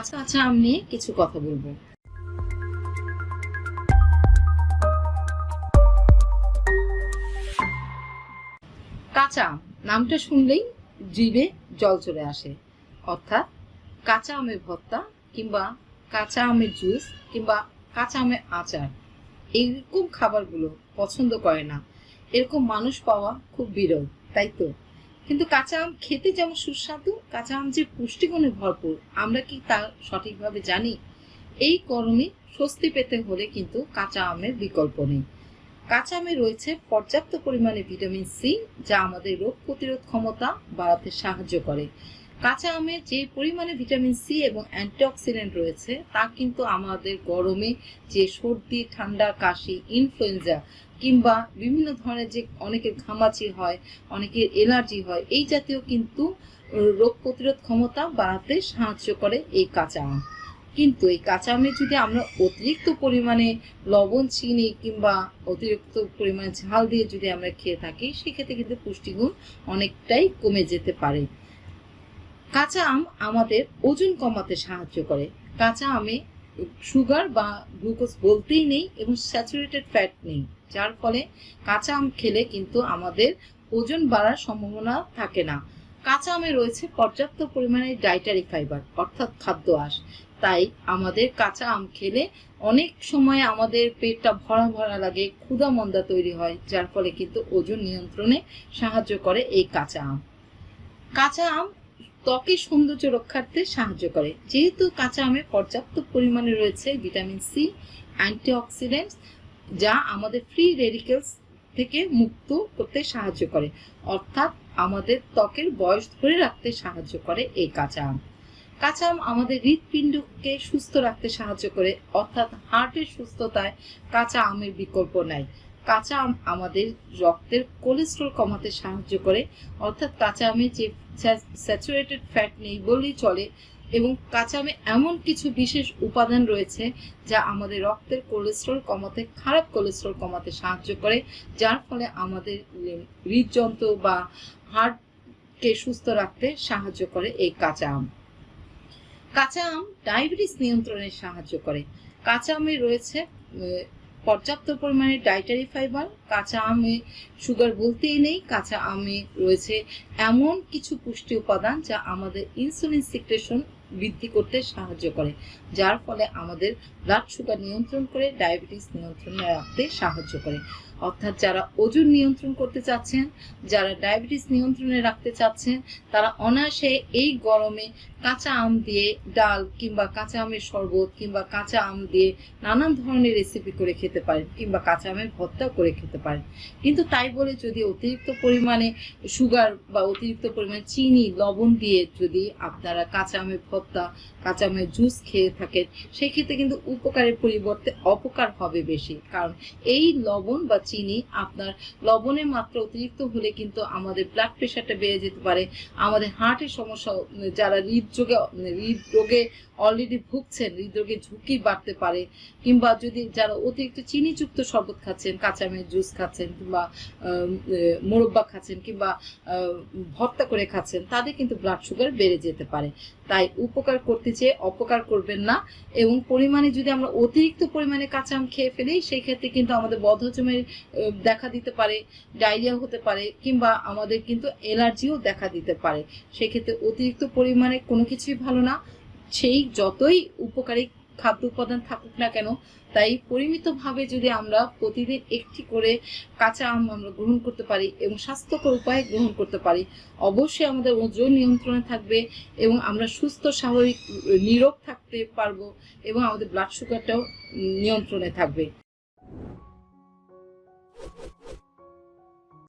আচ্ছা আচ্ছা আম কিছু কথা বলব। কাঁচা, নামটা শুনলেই জিভে জল চলে আসে। অর্থাৎ কাঁচা আমের ভর্তা কিংবা কাঁচা আমের জুস কিংবা কাঁচা আমের আচার এইরকম খাবারগুলো পছন্দ করে না। এরকম মানুষ পাওয়া খুব বিরল, তাই তো? কিন্তু কাঁচা আম খেতে যেমন সুস্বাদু, কাঁচা আম যে পুষ্টিগুণে ভরপুর, আমরা কি তা সঠিকভাবে জানি? এই গরমে স্বস্তি পেতে হলে কিন্তু কাঁচা আমের বিকল্প নেই। কাঁচা আমে রয়েছে পর্যাপ্ত পরিমাণে ভিটামিন সি, যা আমাদের রোগ প্রতিরোধ ক্ষমতা বাড়াতে সাহায্য করে। কাঁচা আমে যে পরিমাণে ভিটামিন সি এবং অ্যান্টিঅক্সিডেন্ট রয়েছে, তা কিন্তু আমাদের গরমে যে সর্দি, ঠান্ডা, কাশি ইনফ্লুয়েঞ্জা কিংবা বিভিন্ন ধরনের যে অনেকের ঘামাচি হয়, অনেকের এলার্জি হয়, এই জাতীয় কিন্তু রোগ প্রতিরোধ ক্ষমতা বাড়াতে সাহায্য করে এই কাঁচা আম। কিন্তু এই কাঁচা আমে যদি আমরা অতিরিক্ত পরিমাণে লবণ, চিনি কিংবা অতিরিক্ত পরিমাণে ঝাল দিয়ে যদি আমরা খেয়ে থাকি, সেক্ষেত্রে কিন্তু পুষ্টিগুণ অনেকটাই কমে যেতে পারে। কাঁচা আম আমাদের ওজন কমাতে সাহায্য করে। কাঁচা আমে সুগার বা গ্লুকোজ বলতেই নেই এবং স্যাচুরেটেড ফ্যাট নেই, যার ফলে কাঁচা আম খেলে কিন্তু আমাদের ওজন বাড়ার সম্ভাবনা থাকে না। কাঁচা আমে রয়েছে পর্যাপ্ত পরিমাণে ডাইটারি ফাইবার অর্থাৎ খাদ্য আঁশ। তাই আমাদের কাঁচা আম খেলে অনেক সময় আমাদের পেটটা ভরা ভরা লাগে, ক্ষুধা মন্দা তৈরি হয়, যার ফলে কিন্তু ওজন নিয়ন্ত্রণে সাহায্য করে এই কাঁচা আম। কাঁচা আম ত্বকের সৌন্দর্য রক্ষার্থে সাহায্য করে। যেহেতু কাঁচা আমে পর্যাপ্ত পরিমাণে রয়েছে ভিটামিন সি অ্যান্টিঅক্সিডেন্টস যা আমাদের ফ্রি রেডিকেলস থেকে মুক্ত করতে সাহায্য করে। অর্থাৎ আমাদের ত্বকের বয়স ধরে রাখতে সাহায্য করে এই কাঁচা আম। কাঁচা আম আমাদের হৃৎপিণ্ডকে সুস্থ রাখতে সাহায্য করে, অর্থাৎ হার্টের সুস্থতায় কাঁচা আমের বিকল্প নাই। কাঁচা আম আমাদের রক্তের কোলেস্ট্রল কমাতে সাহায্য করে। অর্থাৎ কাঁচা আমে যে স্যাচুরেটেড ফ্যাট নেই বললেই চলে এবং কাঁচা আমে এমন কিছু বিশেষ উপাদান রয়েছে যা আমাদের রক্তের কোলেস্ট্রল কমাতে, খারাপ কোলেস্ট্রল কমাতে সাহায্য করে, যার ফলে আমাদের হৃদযন্ত্র বা হার্টকে সুস্থ রাখতে সাহায্য করে এই কাঁচা আম। কাঁচা আম ডায়াবেটিস নিয়ন্ত্রণে সাহায্য করে। কাঁচা আমে রয়েছে পর্যাপ্ত পরিমাণে ডাইটারি ফাইবার কাঁচা আমে সুগার বলতেই নেই, কাঁচা আমে রয়েছে এমন কিছু পুষ্টি উপাদান যা আমাদের ইনসুলিন সিক্রেশন বৃদ্ধি করতে সাহায্য করে, যার ফলে আমাদের ব্লাড সুগার নিয়ন্ত্রণ করে ডায়াবেটিস নিয়ন্ত্রণে রাখতে সাহায্য করে। অর্থাৎ যারা ওজন নিয়ন্ত্রণ করতে চাচ্ছেন, যারা ডায়াবেটিস নিয়ন্ত্রণে রাখতে চাচ্ছেন, তারা অনায়াসে এই গরমে কাঁচা আম দিয়ে ডাল কিংবা কাঁচা আমের শরবত কিংবা কাঁচা আম দিয়ে নানান ধরনের রেসিপি করে খেতে পারেন কিংবা কাঁচা আমের ভর্তাও করে খেতে পারেন। কিন্তু তাই বলে যদি অতিরিক্ত পরিমাণে সুগার বা অতিরিক্ত পরিমাণে চিনি, লবণ দিয়ে যদি আপনারা কাঁচা আমের ভর্তা, কাঁচা আমের জুস খেয়ে থাকেন, সেক্ষেত্রে কিন্তু উপকারের পরিবর্তে অপকার হবে বেশি। কারণ এই লবণ বা চিনি, আপনার লবণের মাত্রা অতিরিক্ত হলে কিন্তু আমাদের ব্লাড প্রেশারটা বেড়ে যেতে পারে। আমাদের হার্টের সমস্যা যারা হৃদরোগে হৃদরোগে অলরেডি ভুগছেন, হৃদরোগে ঝুঁকি বাড়তে পারে, কিংবা যদি যারা অতিরিক্ত চিনিযুক্ত শরবত খাচ্ছেন, কাঁচামের জুস খাচ্ছেন, কিংবা মোরব্বা খাচ্ছেন, কিংবা ভর্তা করে খাচ্ছেন, তাদের কিন্তু ব্লাড সুগার বেড়ে যেতে পারে। তাই উপকার করতে চেয়ে অপকার করবেন না, এবং পরিমাণে যদি আমরা অতিরিক্ত পরিমাণে কাঁচা আম খেয়ে ফেলি, সেই ক্ষেত্রে কিন্তু আমাদের বদহজমের দেখা দিতে পারে, ডায়রিয়া হতে পারে, কিংবা আমাদের কিন্তু অ্যালার্জিও দেখা দিতে পারে। সেক্ষেত্রে অতিরিক্ত পরিমাণে কোনো কিছুই ভালো না। সেই যতই উপকারী খাদ্য উপাদান থাকুক না কেন, তাই পরিমিতভাবে যদি আমরা প্রতিদিন একটি করে কাঁচা আম আমরা গ্রহণ করতে পারি এবং স্বাস্থ্যকর উপায়ে গ্রহণ করতে পারি, অবশ্যই আমাদের ওজন নিয়ন্ত্রণে থাকবে এবং আমরা সুস্থ, স্বাভাবিক, নিরোগ থাকতে পারব এবং আমাদের ব্লাড সুগারটাও নিয়ন্ত্রণে থাকবে। you